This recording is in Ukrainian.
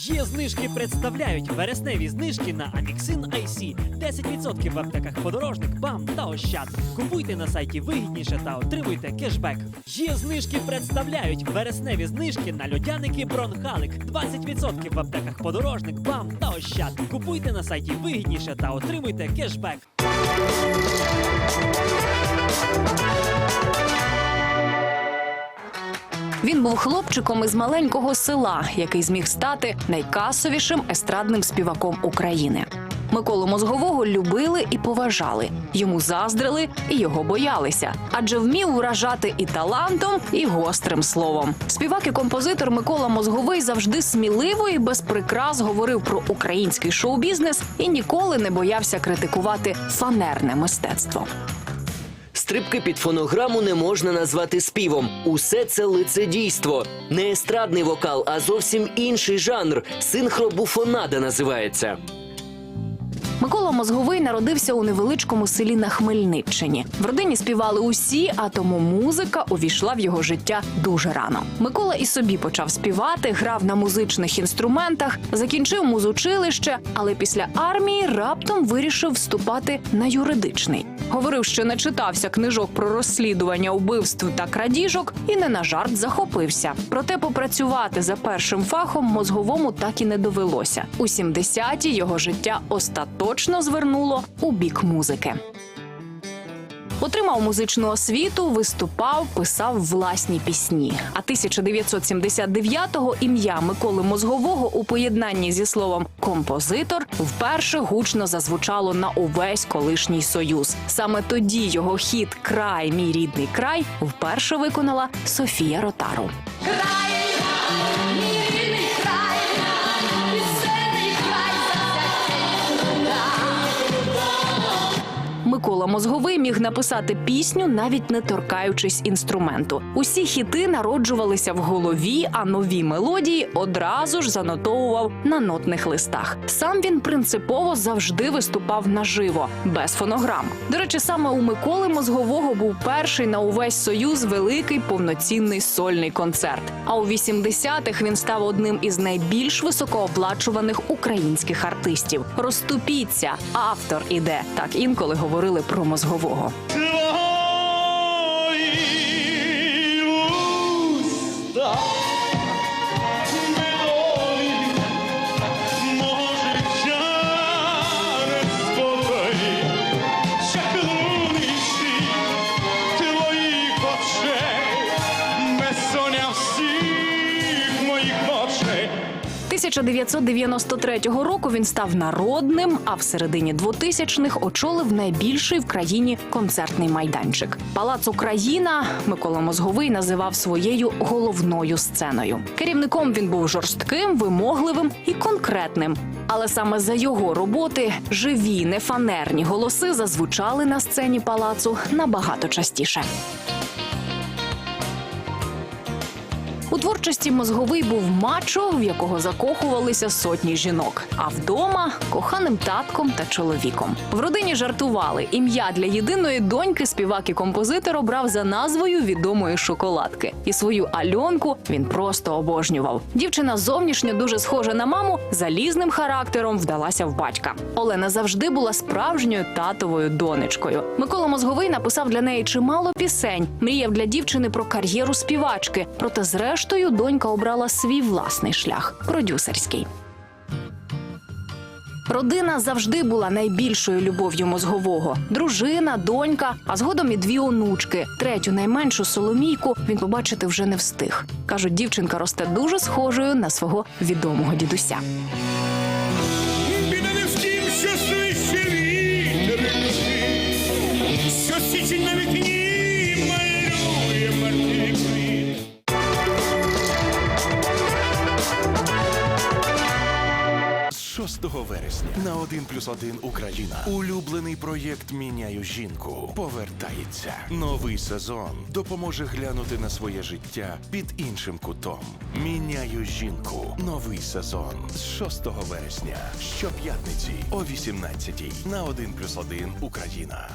Є знижки представляють вересневі знижки на Amixin IC. 10% в аптеках подорожник, бам та ощад. Купуйте на сайті вигідніше та отримуйте кешбек. Є знижки представляють вересневі знижки на льодяники Бронхалик. 20% в аптеках подорожник, бам та ощад. Купуйте на сайті вигідніше та отримуйте кешбек. Він був хлопчиком із маленького села, який зміг стати найкасовішим естрадним співаком України. Миколу Мозгового любили і поважали. Йому заздрили і його боялися, адже вмів вражати і талантом, і гострим словом. Співак і композитор Микола Мозговий завжди сміливо і без прикрас говорив про український шоу-бізнес і ніколи не боявся критикувати фанерне мистецтво. Стрибки під фонограму не можна назвати співом. Усе це лицедійство. Не естрадний вокал, а зовсім інший жанр. Синхробуфонада називається. Микола Мозговий народився у невеличкому селі на Хмельниччині. В родині співали усі, а тому музика увійшла в його життя дуже рано. Микола і собі почав співати, грав на музичних інструментах, закінчив музучилище, але після армії раптом вирішив вступати на юридичний. Говорив, що не читався книжок про розслідування убивств та крадіжок і не на жарт захопився. Проте попрацювати за першим фахом мозговому так і не довелося. У 70-ті його життя остаточно звернуло у бік музики. Отримав музичну освіту, виступав, писав власні пісні. А 1979-го ім'я Миколи Мозгового у поєднанні зі словом композитор вперше гучно зазвучало на увесь колишній союз. Саме тоді його хіт Край, мій рідний край вперше виконала Софія Ротару. Микола Мозговий міг написати пісню, навіть не торкаючись інструменту. Усі хіти народжувалися в голові, а нові мелодії одразу ж занотовував на нотних листах. Сам він принципово завжди виступав наживо, без фонограм. До речі, саме у Миколи Мозгового був перший на увесь союз великий повноцінний сольний концерт. А у 80-х він став одним із найбільш високооплачуваних українських артистів. Розступіться, автор іде. Так інколи говорили про мозгового. 1993 року він став народним, а в середині 2000-х очолив найбільший в країні концертний майданчик. Палац Україна Микола Мозговий називав своєю головною сценою. Керівником він був жорстким, вимогливим і конкретним. Але саме за його роботи живі, нефанерні голоси зазвучали на сцені палацу набагато частіше. Творчості мозговий був мачо, в якого закохувалися сотні жінок. А вдома коханим татком та чоловіком. В родині жартували. Ім'я для єдиної доньки співак і композитор обрав за назвою відомої шоколадки. І свою Альонку він просто обожнював. Дівчина зовнішньо дуже схожа на маму, залізним характером вдалася в батька. Олена завжди була справжньою татовою донечкою. Микола Мозговий написав для неї чимало пісень. Мріяв для дівчини про кар'єру співачки. Проте, зрештою, донька обрала свій власний шлях продюсерський. Родина завжди була найбільшою любов'ю мозгового: дружина, донька, а згодом і дві онучки. Третю найменшу соломійку він побачити вже не встиг. кажуть, дівчинка росте дуже схожою на свого відомого дідуся. Що свище що січень на 11 вересня на 1 плюс 1 Україна. Улюблений проєкт Міняю жінку повертається. Новий сезон допоможе глянути на своє життя під іншим кутом. Міняю жінку. Новий сезон з 6 вересня щоп'ятниці о 18 на 1 плюс 1 Україна.